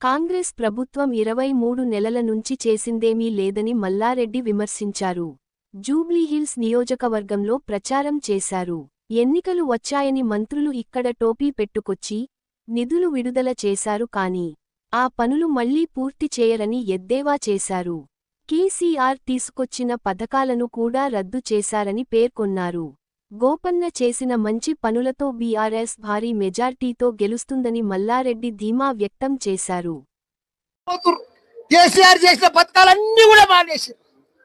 కాంగ్రెస్ ప్రభుత్వం ఇరవై మూడు నెలల నుంచి చేసిందేమీ లేదని మల్లారెడ్డి విమర్శించారు. జూబ్లీహిల్స్ నియోజకవర్గంలో ప్రచారం చేశారు. ఎన్నికలు వచ్చాయని మంత్రులు ఇక్కడ టోపీ పెట్టుకొచ్చి నిధులు విడుదల చేశారు కాని ఆ పనులు మళ్ళీ పూర్తి చేయరని ఎద్దేవా చేశారు. కేసీఆర్ తీసుకొచ్చిన పథకాలను కూడా రద్దు చేశారని పేర్కొన్నారు. గోపన్న చేసిన మంచి పనులతో బీఆర్ఎస్ భారీ మెజార్టీతో గెలుస్తుందని మల్లారెడ్డి ధీమా వ్యక్తం చేశారు. కేసీఆర్ చేసిన పథకాలన్నీ కూడా మానేసి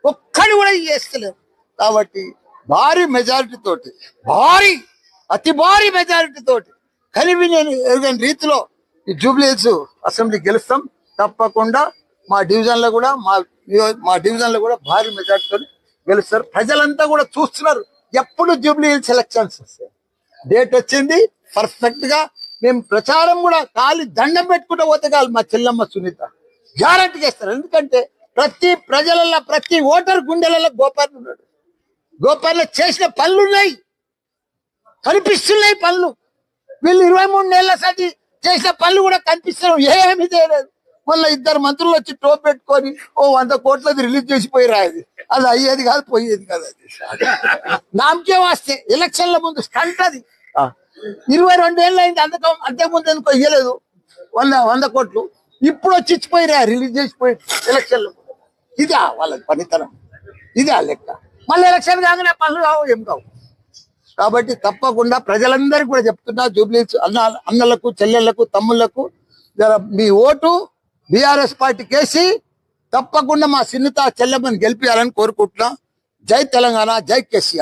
ఒక్కడు కూడా చేస్తలేరు. కాబట్టి భారీ మెజారిటీ తోటి భారీ అతి భారీ మెజారిటీ తోటి కలివి నేను ఎరుగని రీతిలో ఈ జూబ్లీహిల్స్ అసెంబ్లీ గెలుస్తాం. తప్పకుండా మా డివిజన్లో కూడా మా మా డివిజన్లో కూడా భారీ మెజారిటీతో గెలుస్తారు. ప్రజలంతా కూడా చూస్తున్నారు. ఎప్పుడు జూబ్లీహిల్స్ ఎలక్షన్స్ వస్తాయి. డేట్ వచ్చింది పర్ఫెక్ట్గా మేము ప్రచారం కూడా కాలి దండం పెట్టుకుంటూ పోతే కాదు మా చెల్లమ్మ సునీత. గ్యారంటీ చేస్తారు. ఎందుకంటే ప్రతి ప్రజలలో ప్రతి ఓటర్ గుండెలలో గోపాల్ ఉన్నాడు. గోపాల్ చేసిన పనులు ఉన్నాయి కనిపిస్తున్నాయి పనులు. వీళ్ళు ఇరవై మూడు నెలల సటి చేసిన పనులు కూడా కనిపిస్తున్నాయి. ఏమి చేయలేదు. మళ్ళీ ఇద్దరు మంత్రులు వచ్చి టోప్ పెట్టుకొని ఓ వంద కోట్లది రిలీజ్ చేసిపోయి రాది అది అయ్యేది కాదు పోయేది కాదు అది. నామకే వాస్తే ఎలక్షన్ల ముందు స్టంట్ అది. ఇరవై రెండేళ్ళు అయింది అంతకం అంతకుముందు ఎందుకో ఇయ్యలేదు? వంద వంద కోట్లు. ఇప్పుడు వచ్చి ఇచ్చిపోయిరా రిలీజ్ చేసిపోయి ఎలక్షన్లు ఇదా వాళ్ళ పనితనం. ఇదే ఆ లెక్క. మళ్ళీ ఎలక్షన్ కాగానే పనులు కావు ఏం కావు. కాబట్టి తప్పకుండా ప్రజలందరికీ కూడా చెప్తున్నా జూబ్లీస్ అన్న అన్నలకు చెల్లెళ్ళకు తమ్ముళ్ళకు మీ ఓటు బీఆర్ఎస్ పార్టీకి వేసి తప్పకుండా మా సిన్నిత చెల్లెమ్మని గెలిపించాలని కోరుకుంటున్నా. జై తెలంగాణ జై కేసీఆర్.